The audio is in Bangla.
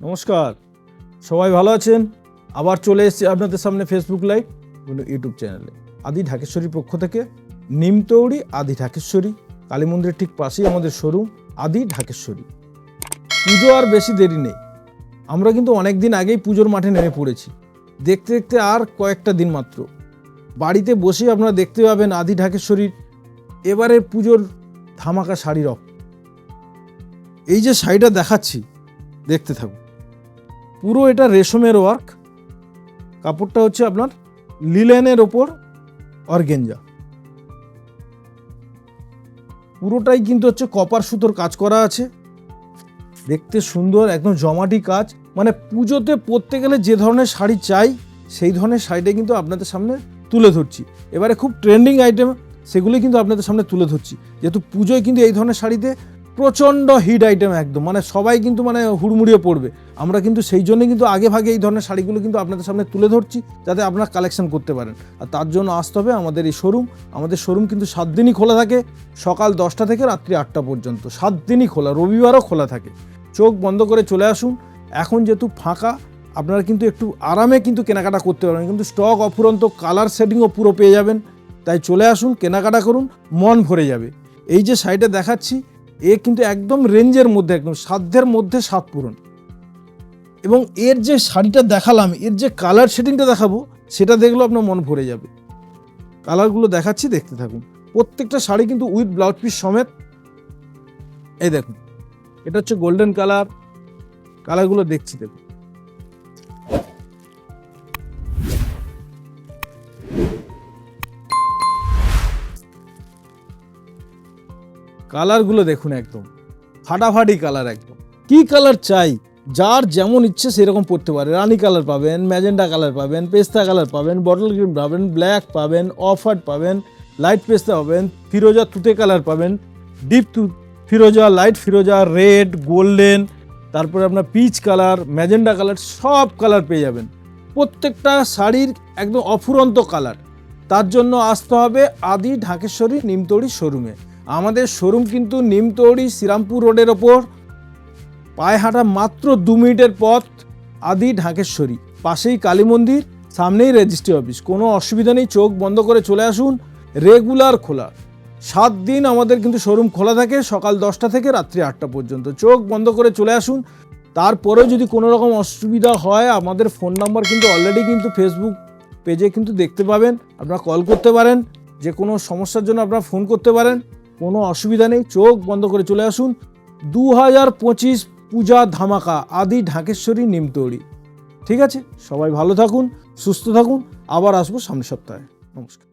নমস্কার। সবাই ভালো আছেন? আবার চলে এসেছি আপনাদের সামনে ফেসবুক লাইভ এবং ইউটিউব চ্যানেলে আদি ঢাকেশ্বরীর পক্ষ থেকে নিমতৌড়ি আদি ঢাকেশ্বরী, কালী মন্দিরের ঠিক পাশেই আমাদের শোরুম, আদি ঢাকেশ্বরী। পুজো আর বেশি দেরি নেই। আমরা কিন্তু অনেক দিন আগেই পুজোর মাঠে নেমে পড়েছি। দেখতে দেখতে আর কয়েকটা দিন মাত্র। বাড়িতে বসেই আপনারা দেখতে পাবেন আদি ঢাকেশ্বরীর এবারের পুজোর ধামাকা শাড়ির অফ এই যে শাড়িটা দেখাচ্ছি, দেখতে থাকুন। পুরো এটা রেশমের ওয়ার্ক কাপড়টা হচ্ছে আপনার লিলেনের ওপর অর্গেঞ্জা। পুরোটাই কিন্তু হচ্ছে কপার সুতোর কাজ করা আছে। দেখতে সুন্দর, একদম জমাটি কাজ। মানে পুজোতে পরতে গেলে যে ধরনের শাড়ি চাই, সেই ধরনের শাড়িটা কিন্তু আপনাদের সামনে তুলে ধরছি। এবারে খুব ট্রেন্ডিং আইটেম সেগুলি কিন্তু আপনাদের সামনে তুলে ধরছি। যেহেতু পুজোয় কিন্তু এই ধরনের শাড়িতে প্রচণ্ড হিট আইটেম একদম। মানে সবাই কিন্তু মানে হুড়মুড়িয়ে পড়বে। আমরা কিন্তু সেই জন্যই কিন্তু আগে ভাগে এই ধরনের শাড়িগুলো কিন্তু আপনাদের সামনে তুলে ধরছি, যাতে আপনারা কালেকশন করতে পারেন। আর তার জন্য আসতে হবে আমাদের এই শোরুম আমাদের শোরুম কিন্তু সাত দিনই খোলা থাকে, সকাল দশটা থেকে রাত্রি আটটা পর্যন্ত। সাত দিনই খোলা, রবিবারও খোলা থাকে। চোখ বন্ধ করে চলে আসুন। এখন যেহেতু ফাঁকা, আপনারা কিন্তু একটু আরামে কিন্তু কেনাকাটা করতে পারবেন। কিন্তু স্টক অফুরন্ত কালার সেটিংও পুরো পেয়ে যাবেন। তাই চলে আসুন, কেনাকাটা করুন, মন ভরে যাবে। এই যে শাড়িটা দেখাচ্ছি এ কিন্তু একদম রেঞ্জের মধ্যে, একদম সাধ্যের মধ্যে সাত পূরণ। এবং এর যে শাড়িটা দেখালাম, এর যে কালার শেডিংটা দেখাবো, সেটা দেখলেও আপনার মন ভরে যাবে। কালারগুলো দেখাচ্ছি, দেখতে থাকুন। প্রত্যেকটা শাড়ি কিন্তু উইথ ব্লাউজ পিস সমেত। এই দেখুন, এটা হচ্ছে গোল্ডেন কালার কালারগুলো দেখছি, দেখুন। কালারগুলো দেখুন একদম। ফাটাফাটি কালার একদম। কি কালার চাই? যার যেমন ইচ্ছে সেরকম পড়তে পারে। রানি কালার পাবেন ম্যাজেন্ডা কালার পাবেন, পেস্তা কালার পাবেন, বটল গ্রিন পাবেন, ব্ল্যাক পাবেন অফ হোয়াইট পাবেন, লাইট পেস্তা পাবেন, ফিরোজা তুতে কালার পাবেন, ডিপ তু, ফিরোজা, লাইট ফিরোজা, রেড, গোল্ডেন, তারপরে আপনার পিচ কালার ম্যাজেন্ডা কালার, সব কালার পেয়ে যাবেন। প্রত্যেকটা শাড়ির একদম অফুরন্ত কালার। তার জন্য আসতে হবে আদি ঢাকেশ্বরী নিমতড়ি শোরুমে। আমাদের শোরুম কিন্তু নিমতৌড়ি শ্রীরামপুর রোডের ওপর। পায়ে হাঁটা মাত্র দু মিনিটের পথ আদি ঢাকেশ্বরী। পাশেই কালী মন্দির, সামনেই রেজিস্ট্রি অফিস। কোনো অসুবিধা নেই, চোখ বন্ধ করে চলে আসুন, রেগুলার খোলা। সাত দিন আমাদের কিন্তু শোরুম খোলা থাকে সকাল দশটা থেকে রাত্রি আটটা পর্যন্ত। চোখ বন্ধ করে চলে আসুন। তারপরেও যদি কোনো রকম অসুবিধা হয়, আমাদের ফোন নাম্বার কিন্তু অলরেডি কিন্তু ফেসবুক পেজে কিন্তু দেখতে পাবেন। আপনারা কল করতে পারেন যে কোনো সমস্যার জন্য আপনারা ফোন করতে পারেন। কোনো অসুবিধা নেই, চোখ বন্ধ করে চলে আসুন। দু হাজার পঁচিশ পূজা ধামাকা, আদি ঢাকেশ্বরী নিমতৌড়ি। ঠিক আছে? সবাই ভালো থাকুন, সুস্থ থাকুন, আবার আসব সামনের সপ্তাহে। নমস্কার।